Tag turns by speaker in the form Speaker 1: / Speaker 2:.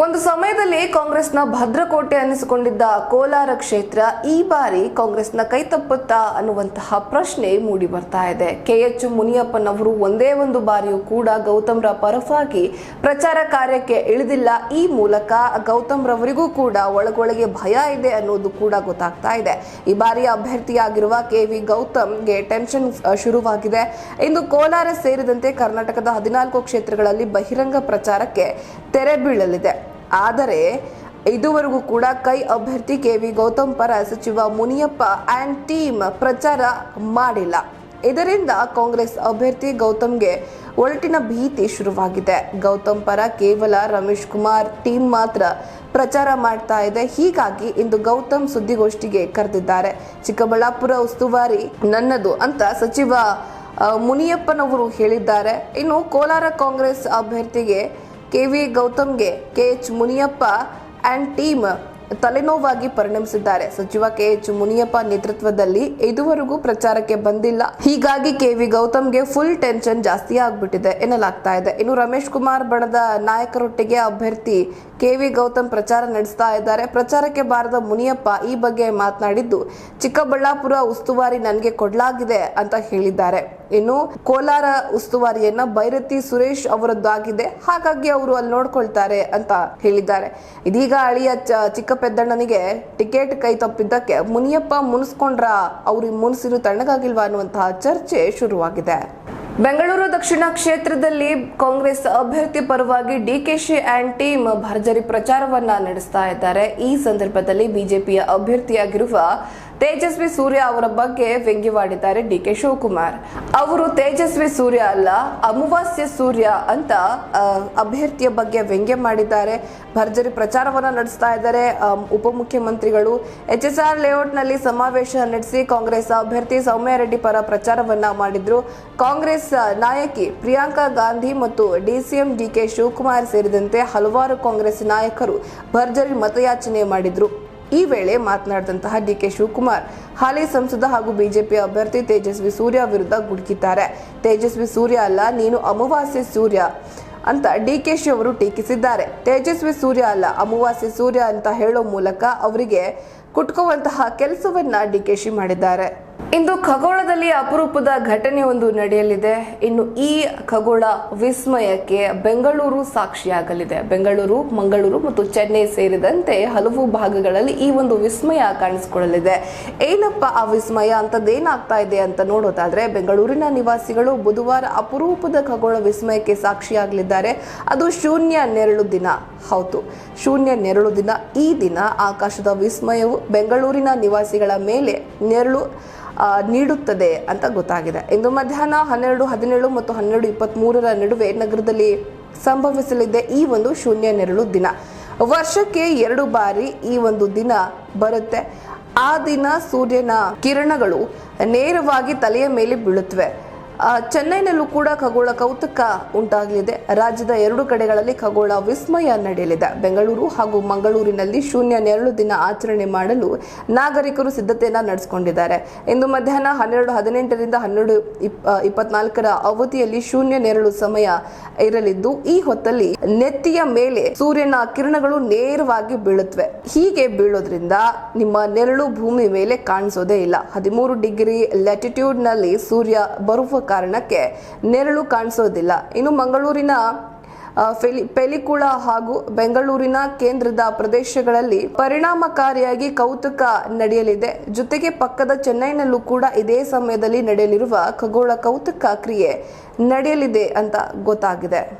Speaker 1: ಒಂದು ಸಮಯದಲ್ಲಿ ಕಾಂಗ್ರೆಸ್ನ ಭದ್ರಕೋಟೆ ಅನ್ನಿಸಿಕೊಂಡಿದ್ದ ಕೋಲಾರ ಕ್ಷೇತ್ರ ಈ ಬಾರಿ ಕಾಂಗ್ರೆಸ್ನ ಕೈತಪ್ಪುತ್ತಾ ಅನ್ನುವಂತಹ ಪ್ರಶ್ನೆ ಮೂಡಿ ಬರ್ತಾ ಇದೆ. ಕೆಎಚ್ ಮುನಿಯಪ್ಪನವರು ಒಂದೇ ಒಂದು ಬಾರಿಯೂ ಕೂಡ ಗೌತಮ್ರ ಪರವಾಗಿ ಪ್ರಚಾರ ಕಾರ್ಯಕ್ಕೆ ಇಳಿದಿಲ್ಲ. ಈ ಮೂಲಕ ಗೌತಮ್ರವರಿಗೂ ಕೂಡ ಒಳಗೊಳಗೆ ಭಯ ಇದೆ ಅನ್ನೋದು ಕೂಡ ಗೊತ್ತಾಗ್ತಾ ಇದೆ. ಈ ಬಾರಿ ಅಭ್ಯರ್ಥಿಯಾಗಿರುವ ಕೆ. ವಿ. ಗೌತಮ್ಗೆ ಟೆನ್ಷನ್ ಶುರುವಾಗಿದೆ. ಇಂದು ಕೋಲಾರ ಸೇರಿದಂತೆ ಕರ್ನಾಟಕದ ಹದಿನಾಲ್ಕು ಕ್ಷೇತ್ರಗಳಲ್ಲಿ ಬಹಿರಂಗ ಪ್ರಚಾರಕ್ಕೆ ತೆರೆ ಬೀಳಲಿದೆ. ಆದರೆ ಇದುವರೆಗೂ ಕೂಡ ಕೈ ಅಭ್ಯರ್ಥಿ ಕೆ ವಿ ಗೌತಮ್ ಪರ ಸಚಿವ ಮುನಿಯಪ್ಪ ಆ್ಯಂಡ್ ಟೀಮ್ ಪ್ರಚಾರ ಮಾಡಿಲ್ಲ. ಇದರಿಂದ ಕಾಂಗ್ರೆಸ್ ಅಭ್ಯರ್ಥಿ ಗೌತಮ್ಗೆ ಒಳಟಿನ ಭೀತಿ ಶುರುವಾಗಿದೆ. ಗೌತಮ್ ಪರ ಕೇವಲ ರಮೇಶ್ ಕುಮಾರ್ ಟೀಮ್ ಮಾತ್ರ ಪ್ರಚಾರ ಮಾಡ್ತಾ ಇದೆ. ಹೀಗಾಗಿ ಇಂದು ಗೌತಮ್ ಸುದ್ದಿಗೋಷ್ಠಿಗೆ ಕರೆದಿದ್ದಾರೆ. ಚಿಕ್ಕಬಳ್ಳಾಪುರ ಉಸ್ತುವಾರಿ ನನ್ನದು ಅಂತ ಸಚಿವ ಮುನಿಯಪ್ಪನವರು ಹೇಳಿದ್ದಾರೆ. ಇನ್ನು ಕೋಲಾರ ಕಾಂಗ್ರೆಸ್ ಅಭ್ಯರ್ಥಿಗೆ K V ಗೌತಮ್ಗೆ K H Muniyappa and team ತಲೆನೋವಾಗಿ ಪರಿಣಮಿಸಿದ್ದಾರೆ. ಸಚಿವ ಕೆ ಎಚ್ ಮುನಿಯಪ್ಪ ನೇತೃತ್ವದಲ್ಲಿ ಇದುವರೆಗೂ ಪ್ರಚಾರಕ್ಕೆ ಬಂದಿಲ್ಲ. ಹೀಗಾಗಿ ಕೆ ವಿ ಗೌತಮ್ಗೆ ಫುಲ್ ಟೆನ್ಷನ್ ಜಾಸ್ತಿ ಆಗ್ಬಿಟ್ಟಿದೆ ಎನ್ನಲಾಗ್ತಾ ಇದೆ. ಇನ್ನು ರಮೇಶ್ ಕುಮಾರ್ ಬಣದ ನಾಯಕರೊಟ್ಟಿಗೆ ಅಭ್ಯರ್ಥಿ ಕೆ ವಿ ಗೌತಮ್ ಪ್ರಚಾರ ನಡೆಸ್ತಾ ಇದ್ದಾರೆ. ಪ್ರಚಾರಕ್ಕೆ ಬಾರದ ಮುನಿಯಪ್ಪ ಈ ಬಗ್ಗೆ ಮಾತನಾಡಿದ್ದು, ಚಿಕ್ಕಬಳ್ಳಾಪುರ ಉಸ್ತುವಾರಿ ನನಗೆ ಕೊಡಲಾಗಿದೆ ಅಂತ ಹೇಳಿದ್ದಾರೆ. ಇನ್ನು ಕೋಲಾರ ಉಸ್ತುವಾರಿಯನ್ನ ಭೈರತಿ ಸುರೇಶ್ ಅವರದ್ದಾಗಿದೆ. ಹಾಗಾಗಿ ಅವರು ಅಲ್ಲಿ ನೋಡ್ಕೊಳ್ತಾರೆ ಅಂತ ಹೇಳಿದ್ದಾರೆ. ಇದೀಗ ಅಳಿಯ ಚಿಕ್ಕ ಪೆದ್ದಣ್ಣನಿಗೆ ಟಿಕೆಟ್ ಕೈ ತಪ್ಪಿದ್ದಕ್ಕೆ ಮುನಿಯಪ್ಪ ಮುನಿಸ್ಕೊಂಡ್ರ, ಅವ್ರು ಮುನಿಸಿರು ತಣ್ಣಗಾಗಿಲ್ವಾ ಅನ್ನುವಂತಹ ಚರ್ಚೆ ಶುರುವಾಗಿದೆ. ಬೆಂಗಳೂರು ದಕ್ಷಿಣ ಕ್ಷೇತ್ರದಲ್ಲಿ ಕಾಂಗ್ರೆಸ್ ಅಭ್ಯರ್ಥಿ ಪರವಾಗಿ ಡಿಕೆಶಿ ಆ್ಯಂಡ್ ಟೀಮ್ ಭರ್ಜರಿ ಪ್ರಚಾರವನ್ನ ನಡೆಸ್ತಾ ಇದ್ದಾರೆ. ಈ ಸಂದರ್ಭದಲ್ಲಿ ಬಿಜೆಪಿಯ ಅಭ್ಯರ್ಥಿಯಾಗಿರುವ ತೇಜಸ್ವಿ ಸೂರ್ಯ ಅವರ ಬಗ್ಗೆ ವ್ಯಂಗ್ಯವಾಡಿದ್ದಾರೆ ಡಿ ಕೆ ಶಿವಕುಮಾರ್. ಅವರು ತೇಜಸ್ವಿ ಸೂರ್ಯ ಅಲ್ಲ, ಅಮಾವಾಸ್ಯ ಸೂರ್ಯ ಅಂತ ಅಭ್ಯರ್ಥಿಯ ಬಗ್ಗೆ ವ್ಯಂಗ್ಯ ಮಾಡಿದ್ದಾರೆ. ಭರ್ಜರಿ ಪ್ರಚಾರವನ್ನು ನಡೆಸ್ತಾ ಇದ್ದಾರೆ ಉಪಮುಖ್ಯಮಂತ್ರಿಗಳು. ಎಚ್ ಎಸ್ ಆರ್ ಲೇಔಟ್ನಲ್ಲಿ ಸಮಾವೇಶ ನಡೆಸಿ ಕಾಂಗ್ರೆಸ್ ಅಭ್ಯರ್ಥಿ ಸೌಮ್ಯ ರೆಡ್ಡಿ ಪರ ಪ್ರಚಾರವನ್ನ ಮಾಡಿದ್ರು. ಕಾಂಗ್ರೆಸ್ ನಾಯಕಿ ಪ್ರಿಯಾಂಕಾ ಗಾಂಧಿ ಮತ್ತು ಡಿಸಿಎಂ ಡಿಕೆ ಶಿವಕುಮಾರ್ ಸೇರಿದಂತೆ ಹಲವಾರು ಕಾಂಗ್ರೆಸ್ ನಾಯಕರು ಭರ್ಜರಿ ಮತಯಾಚನೆ ಮಾಡಿದ್ರು. ಈ ವೇಳೆ ಮಾತನಾಡಿದಂತಹ ಡಿ ಕೆ ಶಿವಕುಮಾರ್, ಹಾಲಿ ಸಂಸದ ಹಾಗೂ ಬಿಜೆಪಿ ಅಭ್ಯರ್ಥಿ ತೇಜಸ್ವಿ ಸೂರ್ಯ ವಿರುದ್ಧ ಗುಡುಕಿದ್ದಾರೆ. ತೇಜಸ್ವಿ ಸೂರ್ಯ ಅಲ್ಲ, ನೀನು ಅಮಾವಾಸ್ಯ ಸೂರ್ಯ ಅಂತ ಡಿ ಡಿಕೆಶಿ ಅವರು ಟೀಕಿಸಿದ್ದಾರೆ. ತೇಜಸ್ವಿ ಸೂರ್ಯ ಅಲ್ಲ, ಅಮಾವಾಸ್ಯ ಸೂರ್ಯ ಅಂತ ಹೇಳೋ ಮೂಲಕ ಅವರಿಗೆ ಕುಟ್ಕುವಂತಹ ಕೆಲಸವನ್ನ ಡಿಕೆಶಿ ಮಾಡಿದ್ದಾರೆ. ಇಂದು ಖಗೋಳದಲ್ಲಿ ಅಪರೂಪದ ಘಟನೆ ಒಂದು ನಡೆಯಲಿದೆ. ಇನ್ನು ಈ ಖಗೋಳ ವಿಸ್ಮಯಕ್ಕೆ ಬೆಂಗಳೂರು ಸಾಕ್ಷಿಯಾಗಲಿದೆ. ಬೆಂಗಳೂರು, ಮಂಗಳೂರು ಮತ್ತು ಚೆನ್ನೈ ಸೇರಿದಂತೆ ಹಲವು ಭಾಗಗಳಲ್ಲಿ ಈ ಒಂದು ವಿಸ್ಮಯ ಕಾಣಿಸಿಕೊಳ್ಳಲಿದೆ. ಏನಪ್ಪ ಆ ವಿಸ್ಮಯ? ಅಂತದ್ದೇನಾಗ್ತಾ ಇದೆ ಅಂತ ನೋಡೋದಾದ್ರೆ, ಬೆಂಗಳೂರಿನ ನಿವಾಸಿಗಳು ಬುಧವಾರ ಅಪರೂಪದ ಖಗೋಳ ವಿಸ್ಮಯಕ್ಕೆ ಸಾಕ್ಷಿಯಾಗಲಿದ್ದಾರೆ. ಅದು ಶೂನ್ಯ ನೆರಳು ದಿನ. ಹೌದು, ಶೂನ್ಯ ನೆರಳು ದಿನ. ಈ ದಿನ ಆಕಾಶದ ವಿಸ್ಮಯವು ಬೆಂಗಳೂರಿನ ನಿವಾಸಿಗಳ ಮೇಲೆ ನೆರಳು ನೀಡುತ್ತದೆ ಅಂತ ಗೊತ್ತಾಗಿದೆ. ಇಂದು ಮಧ್ಯಾಹ್ನ ಹನ್ನೆರಡು, ಹದಿನೇಳು ಮತ್ತು ಹನ್ನೆರಡು ಇಪ್ಪತ್ತ್ಮೂರರ ನಡುವೆ ನಗರದಲ್ಲಿ ಸಂಭವಿಸಲಿದೆ ಈ ಒಂದು ಶೂನ್ಯ ನೆರಳು ದಿನ. ವರ್ಷಕ್ಕೆ ಎರಡು ಬಾರಿ ಈ ಒಂದು ದಿನ ಬರುತ್ತೆ. ಆ ದಿನ ಸೂರ್ಯನ ಕಿರಣಗಳು ನೇರವಾಗಿ ತಲೆಯ ಮೇಲೆ ಬೀಳುತ್ತವೆ. ಚೆನ್ನೈನಲ್ಲೂ ಕೂಡ ಖಗೋಳ ಕೌತುಕ ಉಂಟಾಗಲಿದೆ. ರಾಜ್ಯದ ಎರಡು ಕಡೆಗಳಲ್ಲಿ ಖಗೋಳ ವಿಸ್ಮಯ ನಡೆಯಲಿದೆ. ಬೆಂಗಳೂರು ಹಾಗೂ ಮಂಗಳೂರಿನಲ್ಲಿ ಶೂನ್ಯ ನೆರಳು ದಿನ ಆಚರಣೆ ಮಾಡಲು ನಾಗರಿಕರು ಸಿದ್ಧತೆಯನ್ನು ನಡೆಸಿಕೊಂಡಿದ್ದಾರೆ. ಇಂದು ಮಧ್ಯಾಹ್ನ ಹನ್ನೆರಡು ಹದಿನೆಂಟರಿಂದ ಹನ್ನೆರಡು ಇಪ್ಪತ್ನಾಲ್ಕರ ಅವಧಿಯಲ್ಲಿ ಶೂನ್ಯ ನೆರಳು ಸಮಯ ಇರಲಿದ್ದು, ಈ ಹೊತ್ತಲ್ಲಿ ನೆತ್ತಿಯ ಮೇಲೆ ಸೂರ್ಯನ ಕಿರಣಗಳು ನೇರವಾಗಿ ಬೀಳುತ್ತವೆ. ಹೀಗೆ ಬೀಳೋದ್ರಿಂದ ನಿಮ್ಮ ನೆರಳು ಭೂಮಿ ಮೇಲೆ ಕಾಣಿಸೋದೇ ಇಲ್ಲ. ಹದಿಮೂರು ಡಿಗ್ರಿ ಲ್ಯಾಟಿಟ್ಯೂಡ್ನಲ್ಲಿ ಸೂರ್ಯ ಬರುವ ಕಾರಣಕ್ಕೆ ನೆರಳು ಕಾಣಿಸೋದಿಲ್ಲ. ಇನ್ನು ಮಂಗಳೂರಿನ ಫೆಲಿ, ಪೆಲಿಕುಳ ಹಾಗೂ ಬೆಂಗಳೂರಿನ ಕೇಂದ್ರದ ಪ್ರದೇಶಗಳಲ್ಲಿ ಪರಿಣಾಮಕಾರಿಯಾಗಿ ಕೌತುಕ ನಡೆಯಲಿದೆ. ಜೊತೆಗೆ ಪಕ್ಕದ ಚೆನ್ನೈನಲ್ಲೂ ಕೂಡ ಇದೇ ಸಮಯದಲ್ಲಿ ನಡೆಯಲಿರುವ ಖಗೋಳ ಕೌತುಕ ಕ್ರಿಯೆ ನಡೆಯಲಿದೆ ಅಂತ ಗೊತ್ತಾಗಿದೆ.